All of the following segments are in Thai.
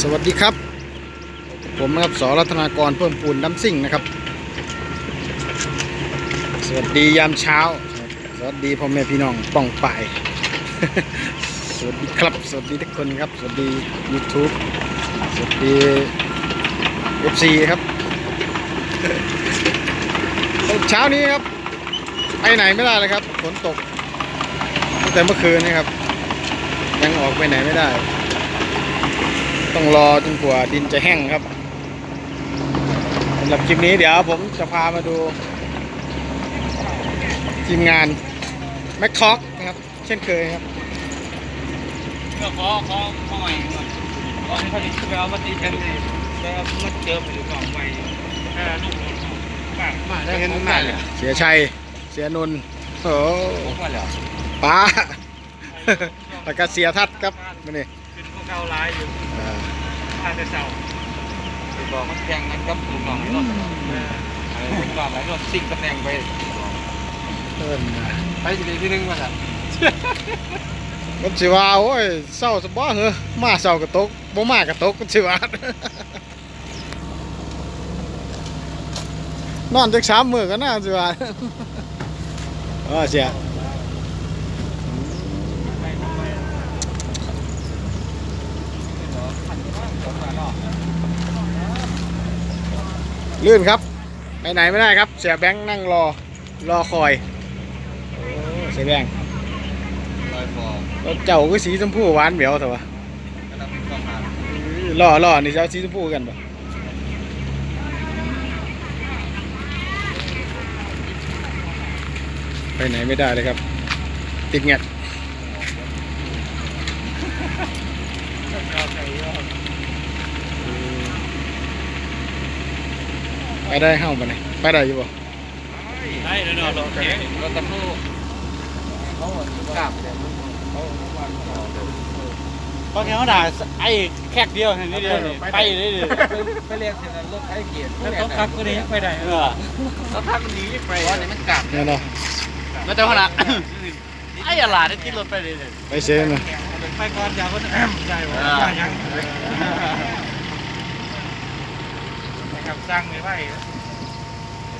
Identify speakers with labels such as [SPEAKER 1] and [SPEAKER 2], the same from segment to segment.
[SPEAKER 1] สวัสดีครับ ผมนะครับสรัตนากรเพิ่มปูนน้ำซิ่งนะครับ สวัสดียามเช้า สวัสดีพ่อแม่พี่น้องป้องป่าย สวัสดีครับ สวัสดีทุกคนครับ สวัสดี YouTube สวัสดี FC ครับเช้านี้ครับไปไหนไม่ได้เลยครับฝนตกตั้งแต่เมื่อคืนนี่ครับ ยังออกไปไหนไม่ได้ ต้องรอจนกว่าดินจะแห้งครับสำหรับคลิปนี้เดี๋ยวผมจะพามาดู ทีมงานแม็กคอกนะครับ เช่นเคยครับ
[SPEAKER 2] ก็ขอขอขอใหม่ก่อนขอให้เขาดิไปเอามาตีกันเลยแล้วมาเจอไปดูกล่องใหม่ถ้าลูกปากมาได้เห็นมาเลย
[SPEAKER 1] เสียชัยเสียนนท์โอ้
[SPEAKER 2] ผมว่าแล้ว
[SPEAKER 1] ป้าแล้วก็เสียทัดครับมานี่
[SPEAKER 2] เป็นพวกเก่าร้ายอยู่
[SPEAKER 1] อ่า
[SPEAKER 2] พาแต่เศร้าไปบอกมันแข่งกันกับลูกน้องไอ้รถลูกน้องไอ้รถซิ่งตำแหน่งไป
[SPEAKER 1] เอิ้นมา
[SPEAKER 2] ไปทีที่นึงมาสั่น
[SPEAKER 1] มันสิว่าโอ้ยเศร้าสบ่เหรอมาเศร้ากระตกบ่มากระตกกันสิว่านอนจักสามมื้อก็น่าสิว่าเออเสีย ลื่นครับ ไปไหนไม่ได้ครับ เสียแบงค์นั่งรอ รอคอยโอ้เสียแบงค์
[SPEAKER 2] ลอยฟอง
[SPEAKER 1] รถเจ้าก็สีชมพูหวานเหมียวเถอะวะ
[SPEAKER 2] กำลังเป็นความหา
[SPEAKER 1] ล่อล่อนี่จะเอาสีชมพูกันปะไปไหนไม่ได้เลยครับ ติดเงียด ไปได้เข้าไปไหนไปได้อยู่บ่
[SPEAKER 2] ได้แล้วเนาะรถแข่งรถตำรวจเขากลับเลย
[SPEAKER 3] ตอนนี้เขาด่าไอ้แคกเดียวแค่นี้เดียวนี่ไปเลยดิ
[SPEAKER 2] ไปเรียกเสร็จแล้วรถไอ้เกียร์
[SPEAKER 3] แล้วต้องขับก็นี้ไปได้เออ
[SPEAKER 2] แล้วถ้ามันหนีไปว่าเนี่ยมันกลับ
[SPEAKER 1] เนี่ยเนาะ
[SPEAKER 3] แล้วเจ้าขนาดไอ้ยาลาได้ติดรถไปเลยดิ
[SPEAKER 1] ไปเซ็นนะ
[SPEAKER 3] ไปก่อนอย่าคนแอมใช่ไหมยัง
[SPEAKER 2] นะครับสร้างไม่ไหว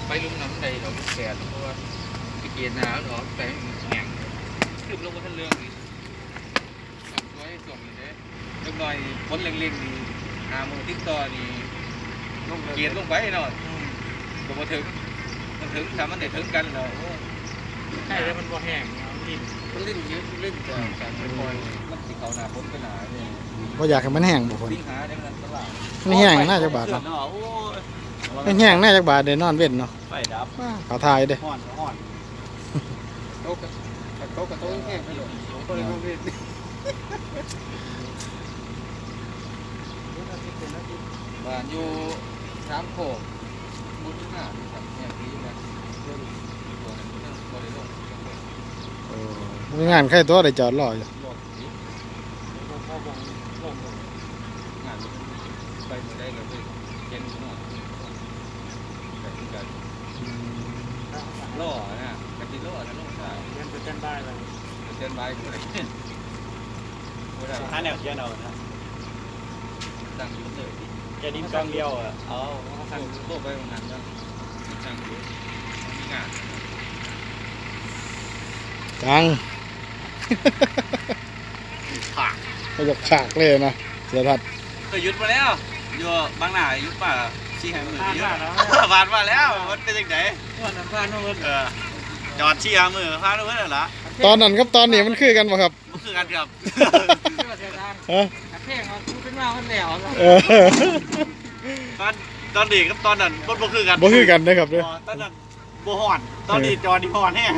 [SPEAKER 2] ไปลุมน้ำใดเราแก่เพราะว่าเกียร์หนาวเนาแต่แข็งขึ้นลงมาทั้งเรื่องนี่ทำตัวให้ส่งเลยเล็กน้อยคนเล็งๆนี่หามือติ๊กต่อนี่เกียร์ลงไปเนาะก็มาถึงมันถึงทำมันได้ถึงกันเนาะ
[SPEAKER 3] ใช่แล้วมันบ่แห้งนี่
[SPEAKER 2] มันเล่นเยอะเล่นจากการปล่อยมันสิเขาหนาพ้นไปหนาเนี่ย
[SPEAKER 1] บ่อยากให้มันแห้งบ่คน
[SPEAKER 2] สิงหาได้เงินตลาด
[SPEAKER 1] ไม่แห้งน่าจะบาทเนาะ
[SPEAKER 3] โอ้ย
[SPEAKER 1] ไม่แห้งน่าจะบาทเดี๋ยวนอนเว้นเนาะ
[SPEAKER 3] ไฟดับ
[SPEAKER 1] เขาทายเด้
[SPEAKER 3] ห่อนห่อน
[SPEAKER 2] โต๊ะกับโต๊ะกับโต๊ะแห้งไปหมดก็เลยต้องเล่นบ้านอยู่สามโขกมุดหน้ามีสัตว์แห้งดีนะเรื่องตัวนั้นเรื่องบริโภค
[SPEAKER 1] โอ้มีงานใครตัวได้จอดรออยู่
[SPEAKER 2] บอกนี้พ่อบอกบอกงาน ไปหมดได้เลยเย็นหน่อยแต่ที่กันล่อนะกะทิล่อนะล่อใช่
[SPEAKER 3] ยังจะเต้นได้เลย
[SPEAKER 2] เดินไปก็ได้ไม่ได้
[SPEAKER 3] หาแนวเขียนเอานะ
[SPEAKER 2] ตั้งอยู่เลย
[SPEAKER 3] จะดิ้นกลางเดียวอะเอา
[SPEAKER 2] ตั้งโลกไปวันนั้นก็ตั้งอยู่มีงาน
[SPEAKER 1] จัง
[SPEAKER 3] ผัก
[SPEAKER 1] ไม่อยากฉากเลยนะเสียทัด
[SPEAKER 4] เคยหยุดมาแล้ว อยู่บางหน้าหยุดป่าชี้ให้มือ
[SPEAKER 3] ผ่าน
[SPEAKER 4] หยุด
[SPEAKER 3] มาแล้ว
[SPEAKER 4] ผ่านมาแล้วมันเป็นยังไง
[SPEAKER 3] วันนั้นผ่านมาหมด
[SPEAKER 4] เออจอดชี้ให้มือผ่านมาแล้วล่ะ
[SPEAKER 1] ตอนนั้นกับตอนนี้มันคือกันป่ะครับ
[SPEAKER 4] มันคือกันครับ
[SPEAKER 1] ฮะ
[SPEAKER 3] เพลงเขาเป็นมาคนแล้ว
[SPEAKER 1] เออ
[SPEAKER 4] ตอนตอนเด็กกับตอนนั้นมันบ่คือกัน
[SPEAKER 1] บ่คือกันนะครับเด้อ
[SPEAKER 4] บ่ตอนนั้นบ่ฮ้อนตอนนี้จอนี่ฮ้อนแห้ง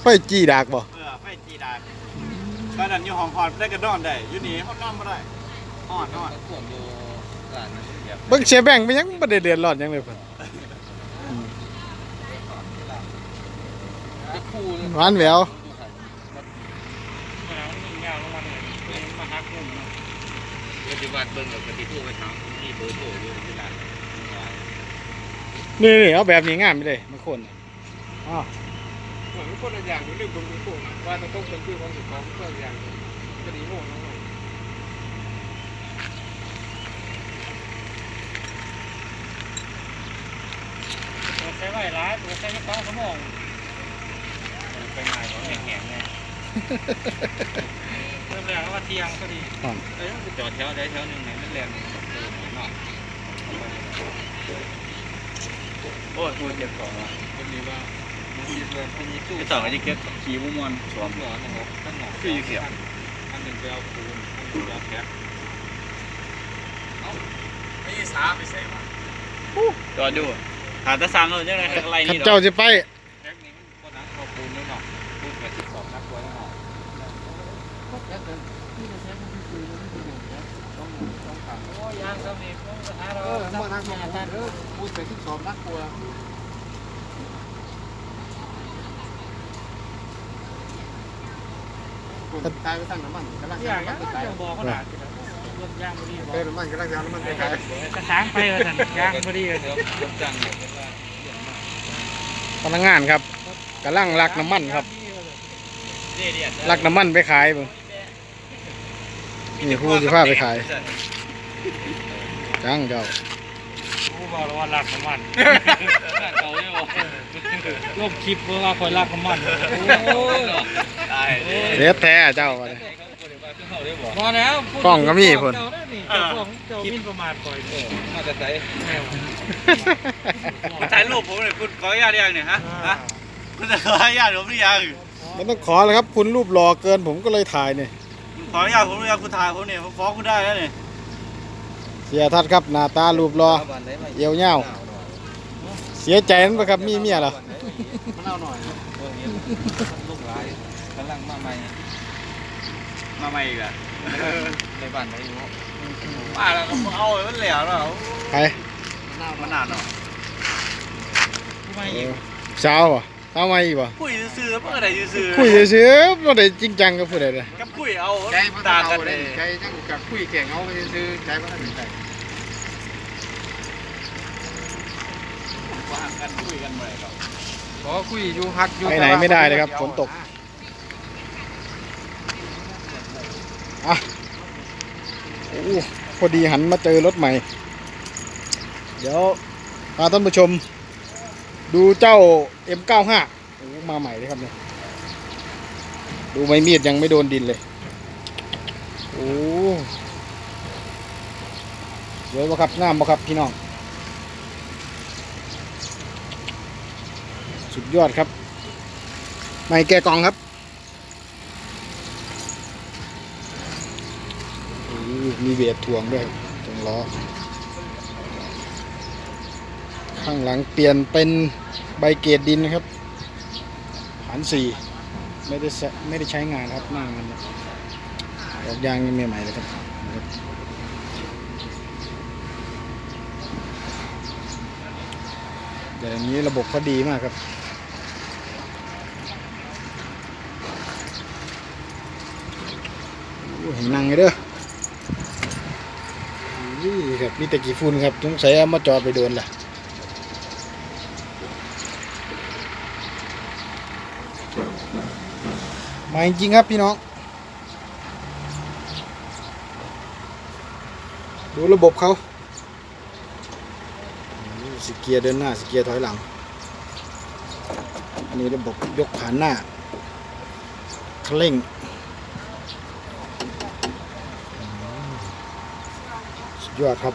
[SPEAKER 1] ไฟจี้ดากบ่
[SPEAKER 4] เออไฟจีดาตอนนั้นอยู่ห้องฮ้อนได้ก็นอนได้อยู่นี่ห้องนอนบ่ได้ ฮ้อนฮ้อน
[SPEAKER 2] ส่วนอยู่ร้านนั้นเดียว
[SPEAKER 1] เบิ่งเสียแบ่งไปยังบ่ได้เดือดร้อนหยังเลยเพิ่น
[SPEAKER 2] จะคู่เลย
[SPEAKER 1] หวานแหวว
[SPEAKER 3] ยาวลงมาเลยมาฮักกุ้ง
[SPEAKER 2] ปัจจุบันเบิ่งกับกะทิทูไปถามมีเบอร์โทรอยู่ที่ร้าน
[SPEAKER 1] นี่นี่เอาแบบนี้งามไปเลยมาคนน่ะอ้าว
[SPEAKER 2] เหมือนคนละอย่างอยู่เรื่องบนมือโขงว่าต้องเป็นชื่อของสุดของเพื่อนอย่างกะทิโม่น้อง
[SPEAKER 3] ใช้ไหวร้ายตัวใช้ไม่ต้องสมอง
[SPEAKER 2] ไปง่ายของแข็งๆไง
[SPEAKER 3] เริ่มแรกว่าเที่ยงก็ดี
[SPEAKER 2] เอ้ยจอดแถวใดแถวหนึ่งไหนมันแรงเติมหน่อยหน่อยโอ้ยตัวเจ็บก่อนว่ะคนนี้ว่ามันมีเรื่องคนนี้สู้
[SPEAKER 4] ต่อก็จะเก็บขี่มุมมอนสว
[SPEAKER 2] มหลอนนะครับตั้งหนอก
[SPEAKER 4] คืออยู่เสียบ
[SPEAKER 2] อันหนึ่งไปเอาปูนอันหนึ่งไปเอาแคป
[SPEAKER 4] ไม่สาไปใส่มาจอดดู หาตะซังเลยยังไงอะไร
[SPEAKER 1] ขั
[SPEAKER 4] นี่
[SPEAKER 1] ด
[SPEAKER 4] ดอก
[SPEAKER 1] เจ้าจะไป
[SPEAKER 2] แคปนี้มันก็นักเอาปูนด้วยเนาะปูนแปดสิบสองนักกว่าแล้วเนาะต้องต้องขัง
[SPEAKER 3] โอ้ยางสมีพวกหาเรา
[SPEAKER 2] เออมาทางของผมเออปูนแปดสิบสองนักกว่า
[SPEAKER 5] ตายไปสั่งน้ำมันกำลัง
[SPEAKER 3] อยาก
[SPEAKER 5] น้ำมันไปขาย
[SPEAKER 3] จะบอกขนาด รถยางพอดีบอ
[SPEAKER 5] เติมน้ำมันกำลังจะเอาน้ำมันไปขาย
[SPEAKER 3] กระถางไปว่าสันยางพอดี
[SPEAKER 2] เดี๋ยวรถจังเนี่ยเป็นว่า
[SPEAKER 1] พนักงานครับกำลังลักน้ำมันครับ
[SPEAKER 4] นี่เดียด
[SPEAKER 1] ลักน้ำมันไปขายเบิ่งนี่ครูสิพาไปขายจังเจ้า
[SPEAKER 3] กูบอกแล้วว่ารักน้ำมัน
[SPEAKER 2] เขาเนี่ยบอก
[SPEAKER 3] ลบคลิปเพื่อว่าคอยรักน้ำมัน
[SPEAKER 2] โอ้ย
[SPEAKER 4] ตาย
[SPEAKER 1] เด็ดแท้เจ้าว่าเลย
[SPEAKER 2] เขาได้บอก
[SPEAKER 3] พอแล้ว
[SPEAKER 1] กล้องก็มีพุ่น
[SPEAKER 3] เจ้าได้นี่เจ้าของเจ้ามินประมาทคอย
[SPEAKER 2] เออมาจะใส่
[SPEAKER 3] แม่ว
[SPEAKER 4] ถ่ายรูปผมเลยคุณขออนุญาตยังเนี่ยฮะฮะคุณจะขออนุญาตผมหรือยัง
[SPEAKER 1] ไม่ต้องขอเลยครับ คุณรูปหล่อเกินผมก็เลยถ่ายเนี่ย
[SPEAKER 4] คุณขออนุญาตผมหรือยังคุณถ่ายผมเนี่ยผมฟ้องคุณได้แล้วเนี่ย
[SPEAKER 1] เสียทัดครับหน้าตารูปหล่อ เอวเย้าวเสียใจนั่นปะครับมีเมียเหรอ
[SPEAKER 5] มันเอาหน่อย
[SPEAKER 2] ลูกหลายกำลังมาใหม่
[SPEAKER 4] มาใหม่อีกอะ
[SPEAKER 2] ในบ้านไหนอยู่
[SPEAKER 4] มาแล้วก็เอาไว้มันเหลวแล้ว
[SPEAKER 1] ใคร
[SPEAKER 4] มันนานเนาะ
[SPEAKER 3] กูไม่อีก
[SPEAKER 1] เช้าอะเอามาอีกวะ
[SPEAKER 4] คุยซื่อๆเพื่ออะไรซื่อๆ
[SPEAKER 1] คุยเฉยๆไม่ได้จริงจังกับผู้ใดเลย
[SPEAKER 4] กับคุยเอา
[SPEAKER 5] ใจมัน
[SPEAKER 4] ต่าง
[SPEAKER 5] เอา
[SPEAKER 4] กัน
[SPEAKER 5] เล
[SPEAKER 4] เลยย
[SPEAKER 5] ใจยังกับคุยแข่งเอาไปซื้อใจมันไม่ได้
[SPEAKER 4] ว่ากันคุยกันเมื่อไหร่หรอก
[SPEAKER 2] ขอคุยอยู่ฮักอยู่
[SPEAKER 1] ไปไหนไม่ได้เลยครับฝนตก อะโอ้พอดีหันมาเจอรถใหม่ เดี๋ยวพาท่านผู้ชม ดูเจ้า M95 โอ้มาใหม่เลยครับเนี่ยดูใบมีดยังไม่โดนดินเลย โอ้สวยบ่ครับงามบ่ครับพี่น้อง สุดยอดครับ ไม่แก้กองครับโอ้ มีเบียดถ่วงด้วยตรงล้อ ข้างหลังเปลี่ยนเป็นใบเกรดดินนะครับฐานสี่ไม่ได้ใช้ไม่ได้ใช้งานครับหน้ามันยออกยางยังใหม่ๆเลยครับนะครับแต่อย่างนี้ระบบเขาดีมากครับเห็นนั่งไงเด้อ ครับนี่แต่กี่ฝุ่นครับสงสัยเอามาจอดไปโดนล่ะมาจริงครับพี่น้อง ดูระบบเขาสเกียร์เดินหน้าสเกียร์ถอยหลังอันนี้ระบบยกผ่านหน้าเคร่ง สุด ยอดครับ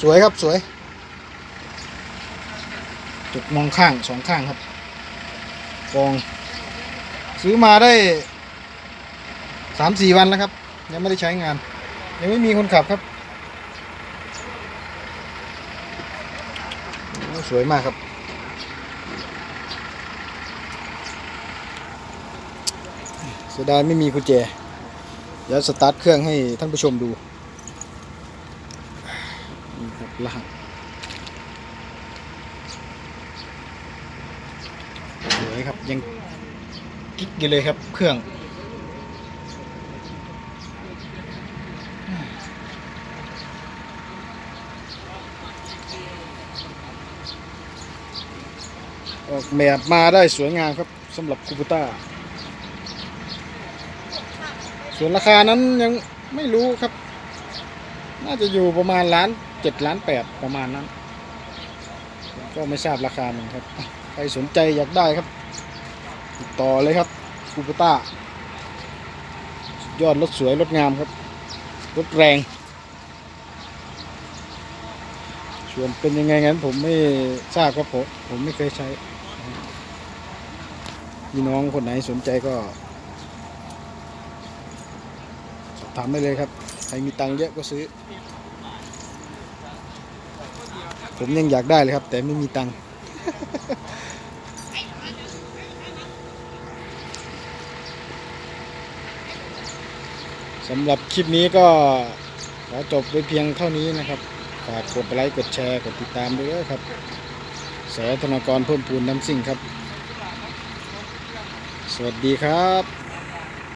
[SPEAKER 1] สวยครับสวย จุดมองข้างสองข้างครับกอง ซื้อมาได้สามสี่วันแล้วครับ ยังไม่ได้ใช้งาน ยังไม่มีคนขับครับ สวยมากครับเสียดายไม่มีกุญแจเดี๋ยวสตาร์ทเครื่องให้ท่านผู้ชมดู รหัสสวยครับยังกิ๊กอยู่เลยครับเครื่องออกแบบมาได้สวยงามครับสำหรับคูปต้า ส่วนราคานั้นยังไม่รู้ครับ น่าจะอยู่ประมาณล้าน เจ็ดล้านแปดประมาณนั้น ก็ไม่ทราบราคาเหมือนกันครับ ใครสนใจอยากได้ครับ ติดต่อเลยครับคูปต้ายอดรถสวยรถงามครับ รถแรง ส่วนเป็นยังไงงั้นผมไม่ทราบครับผมผมไม่เคยใช้ พี่น้องคนไหนสนใจก็สอบถามได้เลยครับ ใครมีตังค์เยอะก็ซื้อ ผมยังอยากได้เลยครับ แต่ไม่มีตังค์สำหรับคลิปนี้ก็ขอจบไว้เพียงเท่านี้นะครับ ฝากกดไลค์กดแชร์กดติดตามด้วยครับสอธนากรเพิ่มพูนน้ำสิ่งครับ สวัสดีครับ